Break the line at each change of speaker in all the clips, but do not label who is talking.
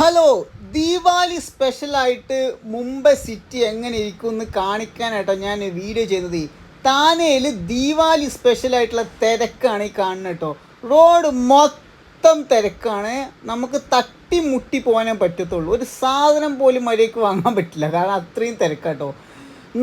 Hello Deepavali സ്പെഷ്യലായിട്ട് Mumbai city എങ്ങനെ ഇരിക്കും എന്ന് കാണിക്കാനായിട്ടോ ഞാൻ വീഡിയോ ചെയ്തത് താനേൽ ദീപാവലി സ്പെഷ്യലായിട്ടുള്ള തിരക്കാണ് ഈ കാണുന്നത് കേട്ടോ റോഡ് മൊത്തം തിരക്കാണ്. നമുക്ക് തട്ടി മുട്ടി പോകാനേ പറ്റത്തുള്ളൂ. ഒരു സാധനം പോലും മര്യാദയ്ക്ക് വാങ്ങാൻ പറ്റില്ല. കാരണം അത്രയും തിരക്കാട്ടോ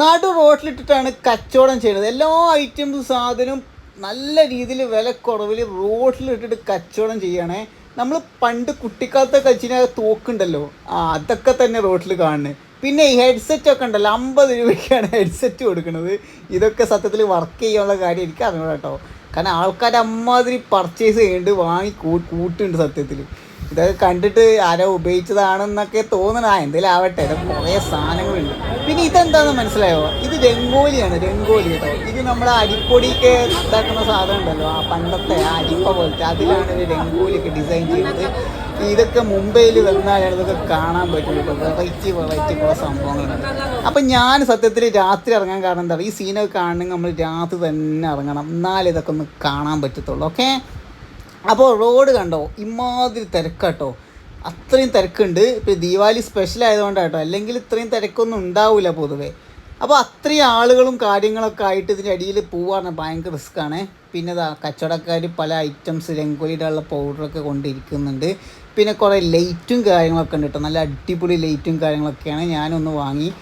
നടു റോഡിലിട്ടിട്ടാണ് കച്ചവടം ചെയ്യുന്നത്. എല്ലാ ഐറ്റംസും സാധനവും നല്ല രീതിയിൽ വില കുറവിൽ റോഡിലിട്ടിട്ട് കച്ചവടം ചെയ്യണേ. നമ്മൾ പണ്ട് കുട്ടിക്കാലത്തെ കച്ചിന തോക്കുണ്ടല്ലോ. ആ അതൊക്കെ തന്നെ റോട്ടിൽ കാണുന്നത് പിന്നെ ഈ ഹെഡ്സെറ്റ് ഒക്കെ ഉണ്ടല്ലോ അമ്പത് രൂപയ്ക്കാണ് ഹെഡ്സെറ്റ് കൊടുക്കുന്നത് ഇതൊക്കെ സത്യത്തിൽ വർക്ക് ചെയ്യാനുള്ള കാര്യം എനിക്ക് അറിഞ്ഞൂടാ കേട്ടോ കാരണം ആൾക്കാർ അമ്മാതിരി പർച്ചേസ് ചെയ്യുന്നുണ്ട് വാങ്ങി കൂട്ടുണ്ട് സത്യത്തിൽ ഇതൊക്കെ കണ്ടിട്ട് ആരോ ഉപയോഗിച്ചതാണെന്നൊക്കെ തോന്നണ എന്തെങ്കിലും ആവട്ടെ. ഇതൊക്കെ കുറേ സാധനങ്ങളുണ്ട്. പിന്നെ ഇതെന്താണെന്ന് മനസ്സിലായോ? ഇത് രംഗോലിയാണ് രംഗോലി കേട്ടോ. ഇത് നമ്മുടെ അരിപ്പൊടിയൊക്കെ ഇതാക്കുന്ന സാധനം ഉണ്ടല്ലോ ആ പണ്ടത്തെ ആ അരിപ്പ പോലത്തെ അതിലാണ് ഒരു രംഗോലിയൊക്കെ ഡിസൈൻ ചെയ്യുന്നത് ഇതൊക്കെ മുംബൈയിൽ വന്നാലാണ് ഇതൊക്കെ കാണാൻ പറ്റും കേട്ടോ വെറൈറ്റി വെറൈറ്റി കുറേ സംഭവങ്ങളുണ്ട്. അപ്പം ഞാൻ സത്യത്തിൽ രാത്രി ഇറങ്ങാൻ കാരണം എന്താ? പറയുക ഈ സീനൊക്കെ കാണണമെങ്കിൽ നമ്മൾ രാത്രി തന്നെ ഇറങ്ങണം. എന്നാലേ ഇതൊക്കെ ഒന്ന് കാണാൻ പറ്റത്തുള്ളൂ ഓക്കെ അപ്പോൾ റോഡ് കണ്ടോ? ഇമാതിരി തിരക്കാട്ടോ. അത്രയും തിരക്കുണ്ട്. ഇപ്പോൾ ദീപാവലി സ്പെഷ്യൽ ആയതുകൊണ്ടാട്ടോ. അല്ലെങ്കിൽ ഇത്രയും തിരക്കൊന്നും ഉണ്ടാവില്ല പൊതുവേ. അപ്പോൾ അത്രയും ആളുകളും കാര്യങ്ങളൊക്കെ ആയിട്ട് ഇതിന്റെ അടിയിൽ പോവാണ്. ഭയങ്കര റിസ്ക്കാണ് പിന്നെ ഇതാ കച്ചവടക്കാർ പല ഐറ്റംസ് രംഗോലിയുടെ ഉള്ള പൗഡറൊക്കെ കൊണ്ടിരിക്കുന്നുണ്ട്. പിന്നെ കുറേ ലൈറ്റും കാര്യങ്ങളൊക്കെ ഉണ്ട് കേട്ടോ നല്ല അടിപൊളി ലൈറ്റും കാര്യങ്ങളൊക്കെയാണ് ഞാനൊന്ന് വാങ്ങി.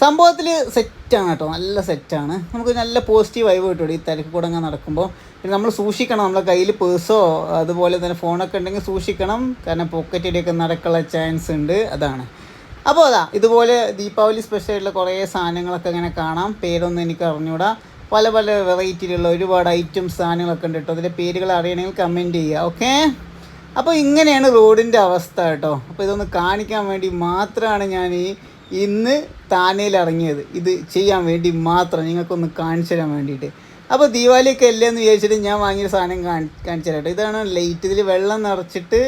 സംഭവത്തിൽ സെറ്റാണ് കേട്ടോ. നല്ല സെറ്റാണ്. നമുക്ക് നല്ല പോസിറ്റീവ് വൈബ് കിട്ടും ഈ തിരക്ക് കൂടെ നടക്കുമ്പോൾ പിന്നെ നമ്മൾ സൂക്ഷിക്കണം. നമ്മളെ കയ്യിൽ പേഴ്സോ അതുപോലെ തന്നെ ഫോണൊക്കെ ഉണ്ടെങ്കിൽ സൂക്ഷിക്കണം. കാരണം പോക്കറ്റിലേക്ക് നടക്കാനുള്ള ചാൻസ് ഉണ്ട്. അതാണ്. അപ്പോൾ അതാ ഇതുപോലെ ദീപാവലി സ്പെഷ്യലായിട്ടുള്ള കുറേ സാധനങ്ങളൊക്കെ അങ്ങനെ കാണാം. പേരൊന്നും എനിക്ക് അറിഞ്ഞൂടാ. പല പല വെറൈറ്റിയിലുള്ള ഒരുപാട് ഐറ്റംസ് സാധനങ്ങളൊക്കെ ഉണ്ട് കേട്ടോ. അതിന്റെ പേരുകൾ അറിയണമെങ്കിൽ കമന്റ് ചെയ്യുക ഓക്കെ അപ്പോൾ ഇങ്ങനെയാണ് റോഡിന്റെ അവസ്ഥ കേട്ടോ. അപ്പോൾ ഇതൊന്ന് കാണിക്കാൻ വേണ്ടി മാത്രമാണ് ഞാൻ ഈ ഇന്ന് താനയിൽ ഇറങ്ങിയത് ഇത് ചെയ്യാൻ വേണ്ടി മാത്രം നിങ്ങൾക്കൊന്ന് കാണിച്ചു തരാൻ വേണ്ടിയിട്ട്. അപ്പോൾ ദീപാവലിയൊക്കെ അല്ലേ എന്ന് വിചാരിച്ചിട്ട് ഞാൻ വാങ്ങിയ സാധനം കാണി കാണിച്ചു തരാം ഇതാണ് ലൈറ്റ് ഇതിൽ വെള്ളം നിറച്ചിട്ട്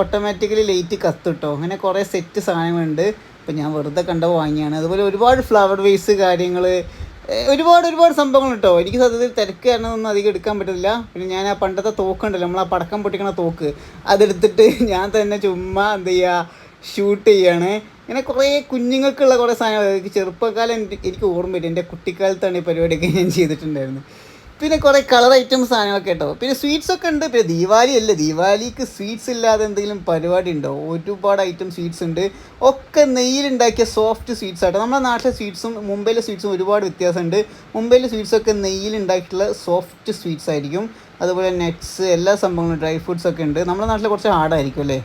ഓട്ടോമാറ്റിക്കലി ലൈറ്റ് കത്തിട്ടോ. അങ്ങനെ കുറേ സെറ്റ് സാധനങ്ങളുണ്ട്. അപ്പോൾ ഞാൻ വെറുതെ കണ്ടോ വാങ്ങിയാണ്. അതുപോലെ ഒരുപാട് ഫ്ലവർ വേസ് കാര്യങ്ങൾ ഒരുപാട് ഒരുപാട് സംഭവങ്ങൾ കേട്ടോ. എനിക്ക് സത്യത്തിൽ തിരക്ക് കാരണമൊന്നും അധികം എടുക്കാൻ പറ്റത്തില്ല പിന്നെ ഞാൻ ആ പണ്ടത്തെ തോക്കുണ്ടല്ലോ നമ്മൾ ആ പടക്കം പൊട്ടിക്കണ തോക്ക്. അതെടുത്തിട്ട് ഞാൻ തന്നെ ചുമ്മാ എന്ത് ചെയ്യുക ഷൂട്ട് ചെയ്യാണ്. ഇങ്ങനെ കുറേ കുഞ്ഞുങ്ങൾക്കുള്ള കുറേ സാധനങ്ങൾ. എനിക്ക് ചെറുപ്പകാലം എനിക്ക് ഓർമ്മയില്ല. എന്റെ കുട്ടിക്കാലത്താണ് ഈ പരിപാടിയൊക്കെ ഞാൻ ചെയ്തിട്ടുണ്ടായിരുന്നത്. പിന്നെ കുറേ കളർ ഐറ്റം സാധനങ്ങളൊക്കെ കേട്ടോ. പിന്നെ സ്വീറ്റ്സ് ഒക്കെ ഉണ്ട്. പിന്നെ ദീപാവലി അല്ല? ദീപാവലിക്ക് സ്വീറ്റ്സ് ഇല്ലാതെ എന്തെങ്കിലും പരിപാടി ഉണ്ടോ? ഒരുപാട് ഐറ്റം സ്വീറ്റ്സ് ഉണ്ട്. ഒക്കെ നെയ്യിലുണ്ടാക്കിയ സോഫ്റ്റ് സ്വീറ്റ്സ് ആട്ടോ. നമ്മുടെ നാട്ടിലെ സ്വീറ്റ്സും മുംബൈയിലെ സ്വീറ്റ്സും ഒരുപാട് വ്യത്യാസമുണ്ട്. മുംബൈയിലെ സ്വീറ്റ്സ് ഒക്കെ നെയ്യിലുണ്ടാക്കിയിട്ടുള്ള സോഫ്റ്റ് സ്വീറ്റ്സ് ആയിരിക്കും. അതുപോലെ നട്ട്സ് എല്ലാ സംഭവങ്ങളും ഡ്രൈ ഫ്രൂട്ട്സ് ഒക്കെ ഉണ്ട്. നമ്മുടെ നാട്ടിൽ കുറച്ച് ഹാർഡായിരിക്കും അല്ലേ?